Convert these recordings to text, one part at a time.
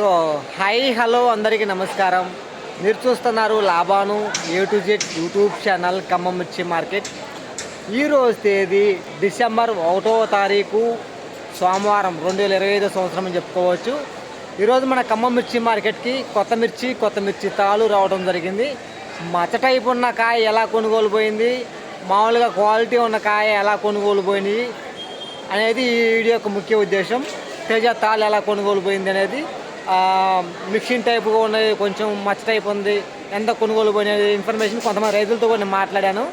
So hi hello అందరికీ నమస్కారం. మీరు చూస్తున్నారు Laban A to Z YouTube channel Khammam మిర్చి మార్కెట్. ఈరోజు తేదీ డిసెంబర్ ఒకటో తారీఖు సోమవారం రెండు వేల ఇరవై ఐదో సంవత్సరం అని చెప్పుకోవచ్చు. ఈరోజు మన ఖమ్మం మిర్చి మార్కెట్కి కొత్త మిర్చి కొత్త మిర్చి తాలు రావడం జరిగింది. మచ్చ టైప్ ఉన్న కాయ ఎలా కొనుగోలు పోయింది మామూలుగా క్వాలిటీ ఉన్న కాయ ఎలా కొనుగోలు పోయింది అనేది ఈ వీడియో యొక్క ముఖ్య ఉద్దేశం. తేజ తాళ్ళు ఎలా కొనుగోలు పోయింది అనేది. మిక్సింగ్ టైప్గా ఉన్నది కొంచెం మచ్చ టైప్ ఉంది. ఎంత కొనుగోలు పోయినది ఇన్ఫర్మేషన్ కొంతమంది రైతులతో కొన్ని నేను మాట్లాడాను.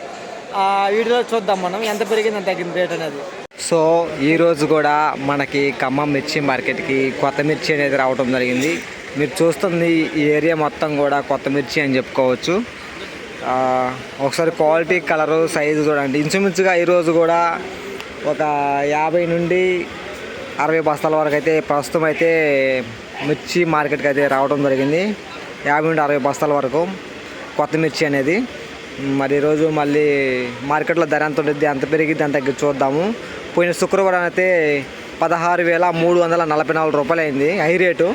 ఆ వీడియోలో చూద్దాం మనం ఎంత పెరిగింది అంత తగ్గింది రేట్ అనేది. సో ఈరోజు కూడా మనకి ఖమ్మం మిర్చి మార్కెట్కి కొత్త మిర్చి అనేది రావడం జరిగింది. మీరు చూస్తుంది ఈ ఏరియా మొత్తం కూడా కొత్త మిర్చి అని చెప్పుకోవచ్చు. ఒకసారి క్వాలిటీ కలరు సైజు చూడండి. ఇంచుమించుగా ఈరోజు కూడా ఒక యాభై నుండి అరవై బస్తాల వరకు అయితే ప్రస్తుతం అయితే మిర్చి మార్కెట్కి అయితే రావడం జరిగింది. యాభై నుండి అరవై బస్తాల వరకు కొత్త మిర్చి అనేది. మరి ఈరోజు మళ్ళీ మార్కెట్లో ధర ఎంత ఉంటుంది ఎంత పెరిగిద్ది అంత తగ్గి చూద్దాము. పోయిన శుక్రవారం అయితే పదహారు వేల మూడు వందల నలభై నాలుగు రూపాయలు అయింది. High rate.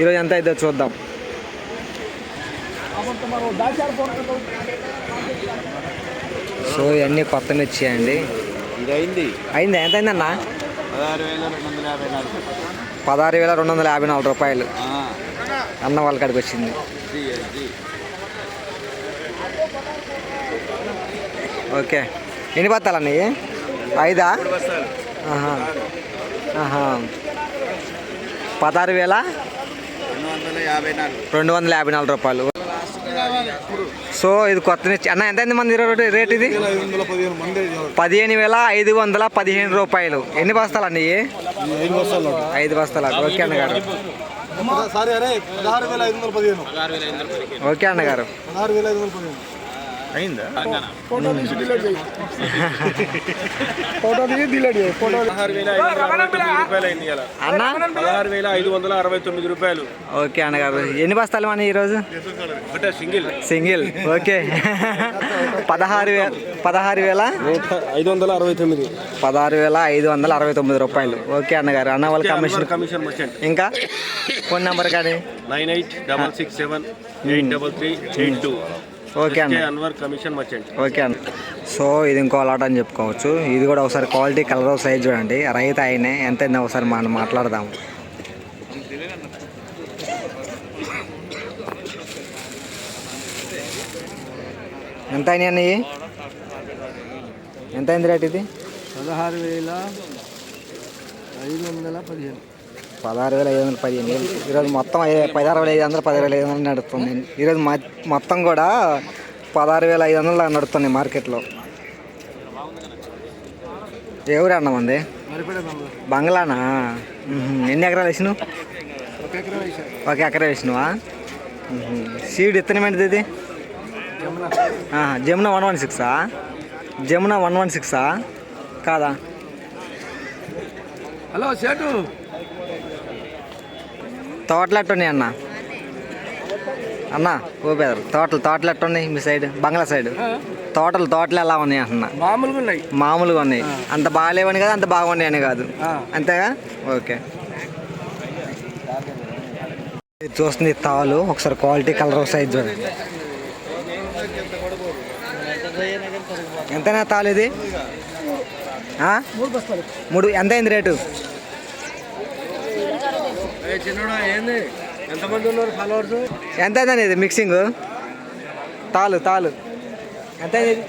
ఈరోజు ఎంత అయితే చూద్దాం. సో ఇవన్నీ కొత్త మిర్చి అండి. అయింది అయింది? ఎంత అయిందన్న? పదహారు వేల రెండు వందల యాభై నాలుగు రూపాయలు అన్న వాళ్ళ కాడికి వచ్చింది. ఓకే. ఎన్ని బత్తాలు ఐదా. పదహారు వేల రెండు వందల యాభై నాలుగు రూపాయలు. సో ఇది కొత్త మిర్చి అన్న ఎంత మంది ఇరవై రేట్ ఇది? పదిహేను వేల ఐదు వందల పదిహేను రూపాయలు. ఎన్ని బస్తాలు అన్నయ్య ఐదు బస్తాలు? ఓకే అన్నగారు ఓకే అన్నగారు అయిందా? ఫోటో తీసి డిలీట్ చేయి. ఫోటో తీసి డిలీట్ చేయి. ఫోటో పదహారు వేల ఐదు వందల అరవై తొమ్మిది రూపాయలు అయింది ఇలా అన్న? పదహారు వేల ఐదు వందల అరవై తొమ్మిది రూపాయలు. ఓకే అన్నగారు ఎన్ని బస్తాలు మన ఈరోజు? ఒకటే సింగిల్. సింగిల్. ఓకే. పదహారు వేల పదహారు వేల? ఐదు వందల అరవై తొమ్మిది. పదహారు వేల ఐదు వందల అరవై తొమ్మిది రూపాయలు. ఓకే అన్నగారు అన్న వాళ్ళ కమిషన్ కమిషన్ మర్చెంట్ ఇంకా? ఫోన్ నెంబర్ కానీ nine eight double six seven eight double three eight two. Okay అన్న. అన్వర్ కమిషన్ మర్చెంట్ ఓకే అన్న. సో ఇది ఇంకో లాట్ అని చెప్పుకోవచ్చు. ఇది కూడా ఒకసారి క్వాలిటీ కలర్ సైజ్ చూడండి. రైతు ఆయనే ఎంత అయిందో ఒకసారి మనం మాట్లాడదాం ఎంత అయినాయి అన్నయ్య ఎంత అయింది రేట్ ఇది? పదహారు వేల ఐదు వందల పదిహేను. పదహారు వేల ఐదు వందల పదిహేను వేలు. ఈరోజు మొత్తం పదహారు వేల ఐదు వందలు పదహారు వేల ఐదు వందలు నడుస్తుంది ఈరోజు మొత్తం కూడా పదహారు వేల ఐదు వందలు నడుస్తున్నాయి మార్కెట్లో. ఎవరు అన్న మంది? బంగ్లానా? ఎన్ని ఎకరాలు వేసినావు? ఒక ఎకరా వేసినావా? సీడ్ ఎత్తనమేంటిది ఇది? జమున జమున వన్ వన్ సిక్సా? జమున వన్ వన్ సిక్సా? కాదా? హలో సేటు. తోటలు ఎట్టున్నాయి అన్న? అన్న ఓ బెదర్ తోటలు తోటలు ఎట్టున్నాయి మీ సైడ్? బంగ్లా సైడ్? తోటలు తోటలు ఎలా ఉన్నాయి అన్న? మామూలుగా ఉన్నాయి. మామూలుగా ఉన్నాయి. అంత బాగాలేవని కాదు అంత బాగున్నాయని కాదు. అంతేగా? ఓకే. చూస్తుంది తాలు. ఒకసారి క్వాలిటీ కలర్ సైజ్ చూడండి. ఎంతైనా తాలు ఇది? మూడు ఎంత అయింది రేటు? ఎంతమంది ఉన్నారు ఫాలోవర్స్ ఎంత అయిందని ఇది మిక్సింగ్ తాలు తాలు. ఎంత అయింది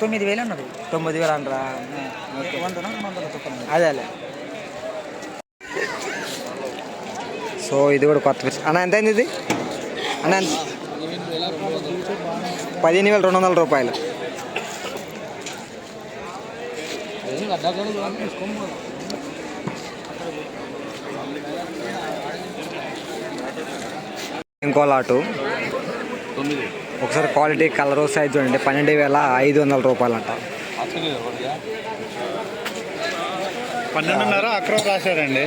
తొమ్మిది వేలు అన్నది తొమ్మిది వేలు అంటారా? అదేలే సో ఇది కూడా కొత్త పిచ్చి అన్న ఎంత అయింది ఇది? అన్న? పదిహేను వేల రెండు వందల రూపాయలు. ఇంకో లాటు ఒకసారి క్వాలిటీ కలర్ సైజ్ చూడండి. పన్నెండు వేల ఐదు వందల రూపాయలు అంట పన్నెండున్నర అక్రమ్ రాశారండి.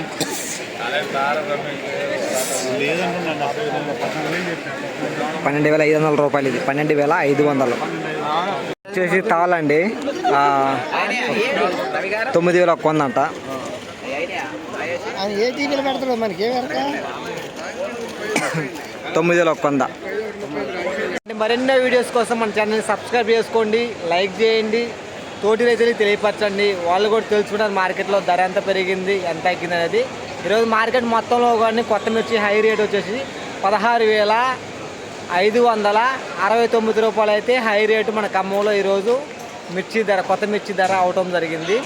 పన్నెండు వేల ఐదు వందల రూపాయలు ఇది. పన్నెండు వేల ఐదు వందలు. వచ్చేసి తాళండి. ఆ, తొమ్మిది వేల ఒక్క వందంట మనకి తొమ్మిది వేల ఒక్క వంద మరెన్నో వీడియోస్ కోసం మన ఛానల్ని సబ్స్క్రైబ్ చేసుకోండి లైక్ చేయండి తోటి రైతులకు తెలియపరచండి వాళ్ళు కూడా తెలుసుకుంటారు మార్కెట్లో ధర ఎంత పెరిగింది ఎంత తగ్గింది అనేది. ఈరోజు మార్కెట్ మొత్తంలో కానీ కొత్త మిర్చి హై రేట్ వచ్చేసి పదహారు వేల ఐదు వందల అరవై తొమ్మిది రూపాయలు అయితే హై రేటు మన ఖమ్మంలో ఈరోజు మిర్చి ధర కొత్త మిర్చి ధర అవటం జరిగింది.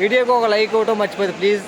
వీడియోకి ఒక లైక్ ఇవ్వటం మర్చిపోయింది ప్లీజ్